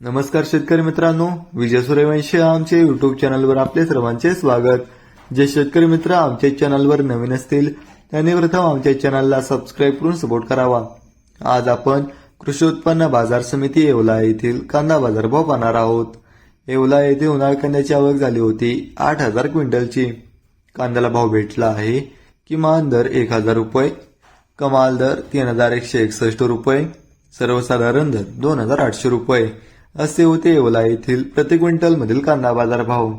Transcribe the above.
नमस्कार शेतकरी मित्रांनो विजय सूर्यवंशी आमचे युट्यूब चॅनलवर आपले सर्वांचे स्वागत. जे शेतकरी मित्र आमच्या चॅनलवर नवीन असतील त्यांनी प्रथम आमच्या चॅनलला सबस्क्राईब करून सपोर्ट करावा. आज आपण कृषी उत्पन्न बाजार समिती येवला येथील कांदा बाजारभाव पाहणार आहोत. येवला येथे उन्हाळ कांद्याची आवक झाली होती आठ हजार क्विंटलची. कांद्याला भाव भेटला आहे किमान दर एक हजार रुपये कमाल दर तीन हजार एकशे एकसष्ट रुपये सर्वसाधारण दर दोन हजार आठशे रुपये. असे होते येवला येथील प्रति क्विंटलमधील कांदा बाजार भाव